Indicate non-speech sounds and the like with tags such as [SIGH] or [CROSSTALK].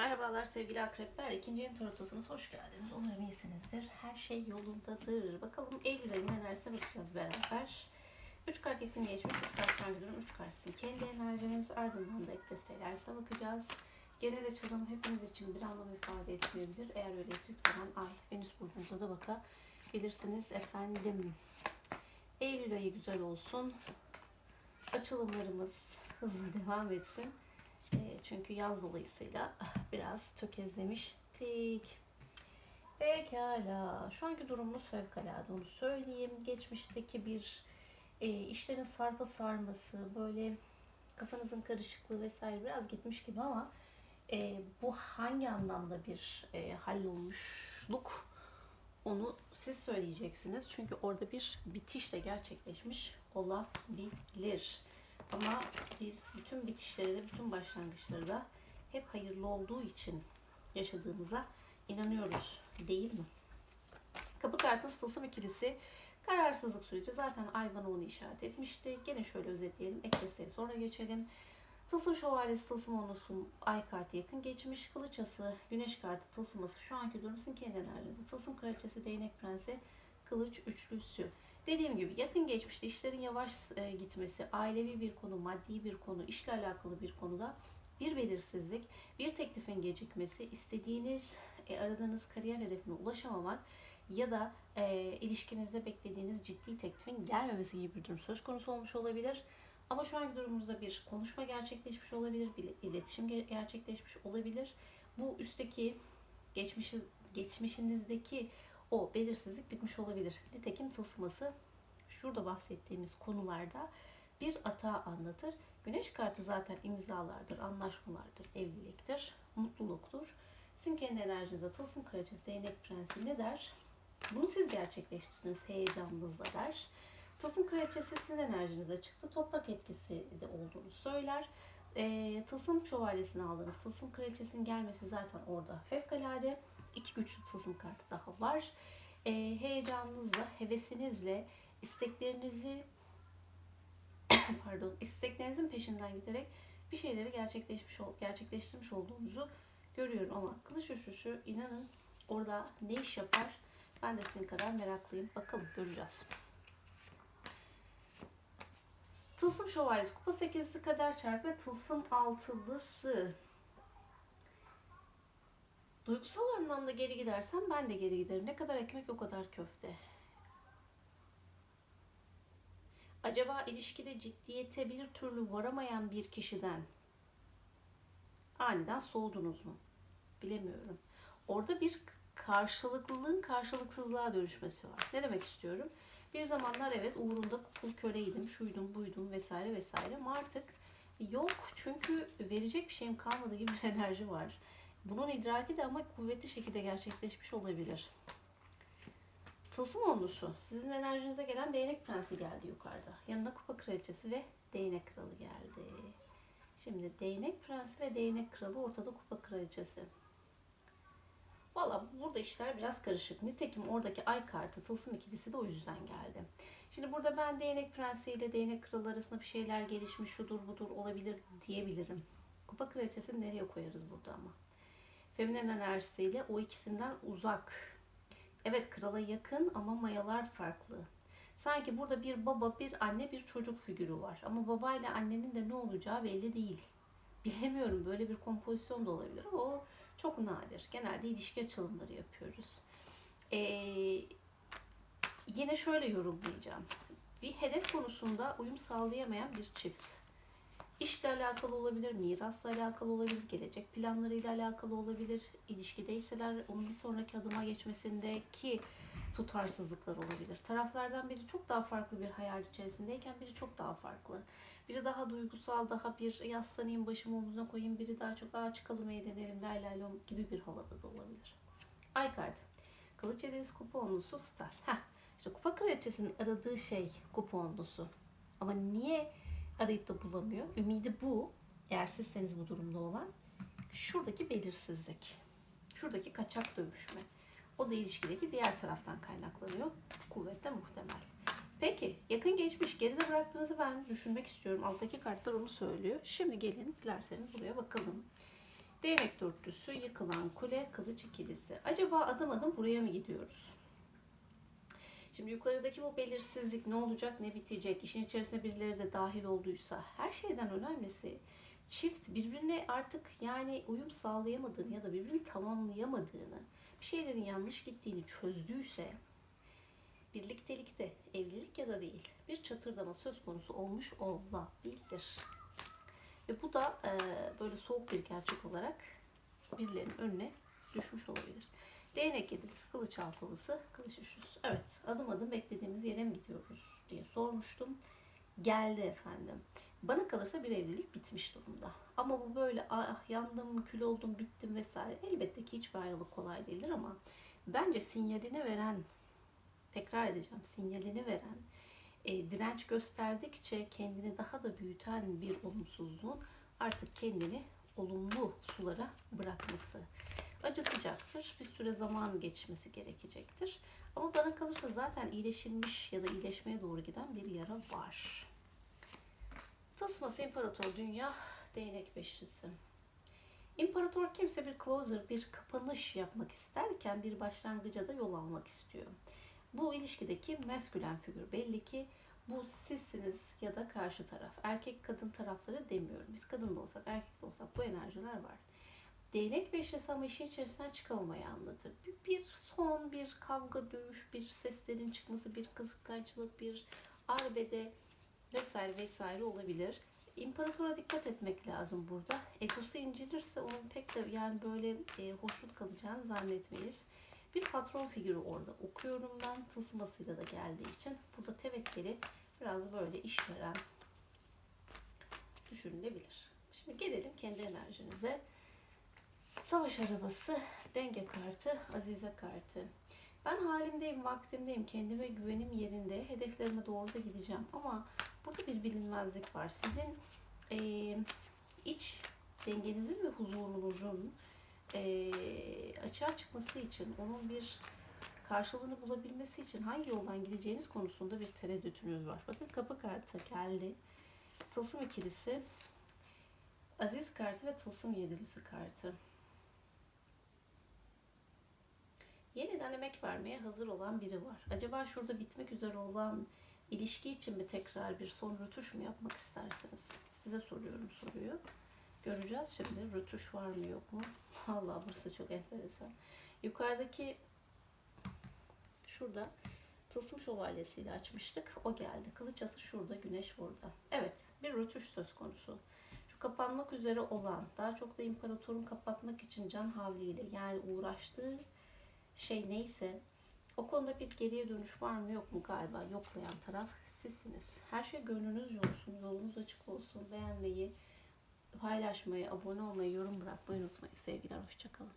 Merhabalar sevgili akrepler. İkinci yeni tarotasınız. Hoş geldiniz. Umarım iyisinizdir. Her şey yolundadır. Bakalım Eylül ayının enerjisine bakacağız beraber. 3 kart yakın geçmiş. 3 kart gidiyorum. 3 kart kendi enerjiniz. Ardından da ek desteğlerse bakacağız. Genel açılım hepiniz için bir anlam ifade etmeyebilir. Eğer öyleyse yükselen ay, Venüs burcunuza da bakabilirsiniz efendim. Eylül ayı güzel olsun. Açılımlarımız hızlı devam etsin. Çünkü yaz dolayısıyla [LAUGHS] biraz tökezlemiştik. Pekala. Şu anki durumumuz fevkalade onu söyleyeyim. Geçmişteki bir e, işlerin sarpa sarması, böyle kafanızın karışıklığı vesaire biraz gitmiş gibi ama e, bu hangi anlamda bir e, hallolmuşluk onu siz söyleyeceksiniz. Çünkü orada bir bitiş de gerçekleşmiş olabilir. Ama biz bütün bitişleri de, bütün başlangıçları da hep hayırlı olduğu için yaşadığımıza inanıyoruz. Değil mi? Kapı kartı tılsım ikilisi kararsızlık süreci zaten ay bana onu işaret etmişti. Gene şöyle özetleyelim. Ek sonra geçelim. Tılsım şövalyesi, tılsım onusu, ay kartı yakın geçmiş. Kılıçası, güneş kartı, tılsıması şu anki durum sizin kendi enerjinizi. Tılsım kraliçesi, değnek prensi, kılıç üçlüsü. Dediğim gibi yakın geçmişte işlerin yavaş e, gitmesi, ailevi bir konu, maddi bir konu, işle alakalı bir konuda bir belirsizlik, bir teklifin gecikmesi, istediğiniz, e, aradığınız kariyer hedefine ulaşamamak ya da e, ilişkinizde beklediğiniz ciddi teklifin gelmemesi gibi bir durum söz konusu olmuş olabilir. Ama şu anki durumumuzda bir konuşma gerçekleşmiş olabilir, bir iletişim ge- gerçekleşmiş olabilir. Bu üstteki geçmişiz, geçmişinizdeki o belirsizlik bitmiş olabilir. Nitekim tılsıması şurada bahsettiğimiz konularda bir atağı anlatır. Güneş kartı zaten imzalardır, anlaşmalardır, evliliktir, mutluluktur. Sizin kendi enerjinizde tılsım kraliçesi, değnek prensi ne der? Bunu siz gerçekleştirdiniz heyecanınızla der. Tılsım kraliçesi sizin enerjinize çıktı. Toprak etkisi de olduğunu söyler. E, tılsım şövalyesini aldınız. Tılsım kraliçesinin gelmesi zaten orada fevkalade. İki güçlü tılsım kartı daha var. E, heyecanınızla, hevesinizle, isteklerinizi [COUGHS] pardon, isteklerinizin peşinden giderek bir şeyleri gerçekleşmiş ol- gerçekleştirmiş olduğunuzu görüyorum ama kılıç üçlüsü inanın orada ne iş yapar ben de sizin kadar meraklıyım. Bakalım göreceğiz. Tılsım şövalyesi, kupa sekizlisi kader çark ve tılsım altılısı. Duygusal anlamda geri gidersem ben de geri giderim. Ne kadar ekmek o kadar köfte. Acaba ilişkide ciddiyete bir türlü varamayan bir kişiden aniden soğudunuz mu? Bilemiyorum. Orada bir karşılıklılığın karşılıksızlığa dönüşmesi var. Ne demek istiyorum? Bir zamanlar evet uğrunda kul köleydim, şuydum, buydum vesaire vesaire ama artık yok çünkü verecek bir şeyim kalmadığı gibi bir enerji var. Bunun idraki de ama kuvvetli şekilde gerçekleşmiş olabilir. Tılsım onlusu. Sizin enerjinize gelen değnek prensi geldi yukarıda. Yanına kupa kraliçesi ve değnek kralı geldi. Şimdi değnek prensi ve değnek kralı ortada kupa kraliçesi. Valla burada işler biraz karışık. Nitekim oradaki ay kartı tılsım ikilisi de o yüzden geldi. Şimdi burada ben değnek prensi ile değnek kralı arasında bir şeyler gelişmiş şudur budur olabilir diyebilirim. Kupa kraliçesini nereye koyarız burada ama? Feminen enerjisiyle o ikisinden uzak. Evet krala yakın ama mayalar farklı. Sanki burada bir baba, bir anne, bir çocuk figürü var. Ama babayla annenin de ne olacağı belli değil. Bilemiyorum böyle bir kompozisyon da olabilir ama o çok nadir. Genelde ilişki açılımları yapıyoruz. Ee, yine şöyle yorumlayacağım. Bir hedef konusunda uyum sağlayamayan bir çift. İşle alakalı olabilir, mirasla alakalı olabilir, gelecek planlarıyla alakalı olabilir. İlişkideyseler onun bir sonraki adıma geçmesindeki tutarsızlıklar olabilir. Taraflardan biri çok daha farklı bir hayal içerisindeyken biri çok daha farklı. Biri daha duygusal, daha bir yaslanayım başımı omuzuna koyayım, biri daha çok daha çıkalım eğlenelim, lay lay lom gibi bir havada da olabilir. Ay kartı. Kılıç yediniz kupa onlusu star. Heh, işte kupa kraliçesinin aradığı şey kupa onlusu. Ama niye arayıp da bulamıyor? Ümidi bu. Eğer sizseniz bu durumda olan. Şuradaki belirsizlik. Şuradaki kaçak dövüşme. O da ilişkideki diğer taraftan kaynaklanıyor. Kuvvetle muhtemel. Peki yakın geçmiş geride bıraktığınızı ben düşünmek istiyorum. Alttaki kartlar onu söylüyor. Şimdi gelin dilerseniz buraya bakalım. Değnek dörtlüsü, yıkılan kule, kılıç ikilisi. Acaba adım adım buraya mı gidiyoruz? Şimdi yukarıdaki bu belirsizlik ne olacak ne bitecek, işin içerisine birileri de dahil olduysa her şeyden önemlisi çift birbirine artık yani uyum sağlayamadığını ya da birbirini tamamlayamadığını, bir şeylerin yanlış gittiğini çözdüyse birliktelikte, evlilik ya da değil bir çatırdama söz konusu olmuş olabilir. Ve bu da e, böyle soğuk bir gerçek olarak birilerinin önüne düşmüş olabilir. Değnek yedilisi, kılıç altılısı, kılıç üçlüsü. Evet, adım adım beklediğimiz yere mi gidiyoruz diye sormuştum. Geldi efendim. Bana kalırsa bir evlilik bitmiş durumda. Ama bu böyle ah yandım, kül oldum, bittim vesaire. Elbette ki hiçbir ayrılık kolay değildir ama bence sinyalini veren, tekrar edeceğim, sinyalini veren, e, direnç gösterdikçe kendini daha da büyüten bir olumsuzluğun artık kendini olumlu sulara bırakması acıtacaktır. Bir süre zaman geçmesi gerekecektir. Ama bana kalırsa zaten iyileşilmiş ya da iyileşmeye doğru giden bir yara var. Tılsması İmparator Dünya Değnek Beşlisi. İmparator kimse bir closer, bir kapanış yapmak isterken bir başlangıca da yol almak istiyor. Bu ilişkideki meskülen figür belli ki bu sizsiniz ya da karşı taraf. Erkek kadın tarafları demiyorum. Biz kadın da olsak erkek de olsak bu enerjiler var. Değnek beşlisi ama işin içerisinden çıkamamayı anlatır. Bir, bir son, bir kavga, dövüş, bir seslerin çıkması, bir kıskançlık, bir arbede vesaire vesaire olabilir. İmparatora dikkat etmek lazım burada. Egosu incinirse onun pek de yani böyle e, hoşnut kalacağını zannetmeyiz. Bir patron figürü orada okuyorum ben. Tılsımasıyla da geldiği için. Burada tevekkeli biraz böyle işveren düşünülebilir. Şimdi gelelim kendi enerjinize. Savaş arabası, denge kartı, azize kartı. Ben halimdeyim, vaktimdeyim, kendime güvenim yerinde, hedeflerime doğru da gideceğim. Ama burada bir bilinmezlik var. Sizin e, iç dengenizin ve huzurunuzun e, açığa çıkması için, onun bir karşılığını bulabilmesi için hangi yoldan gideceğiniz konusunda bir tereddütünüz var. Bakın kapı kartı geldi. Tılsım ikilisi, aziz kartı ve tılsım yedilisi kartı. Yeniden emek vermeye hazır olan biri var. Acaba şurada bitmek üzere olan ilişki için mi tekrar bir son rötuş mu yapmak istersiniz? Size soruyorum soruyu. Göreceğiz şimdi. Rötuş var mı yok mu? [LAUGHS] Vallahi burası çok enteresan. Yukarıdaki şurada tılsım şövalyesiyle açmıştık. O geldi. Kılıç ası şurada, güneş burada. Evet, bir rötuş söz konusu. Şu kapanmak üzere olan, daha çok da imparatorun kapatmak için can havliyle yani uğraştığı şey neyse o konuda bir geriye dönüş var mı yok mu galiba yoklayan taraf sizsiniz. Her şey gönlünüzce olsun, yolunuz açık olsun. Beğenmeyi, paylaşmayı, abone olmayı, yorum bırakmayı unutmayın. Sevgiler, hoşçakalın.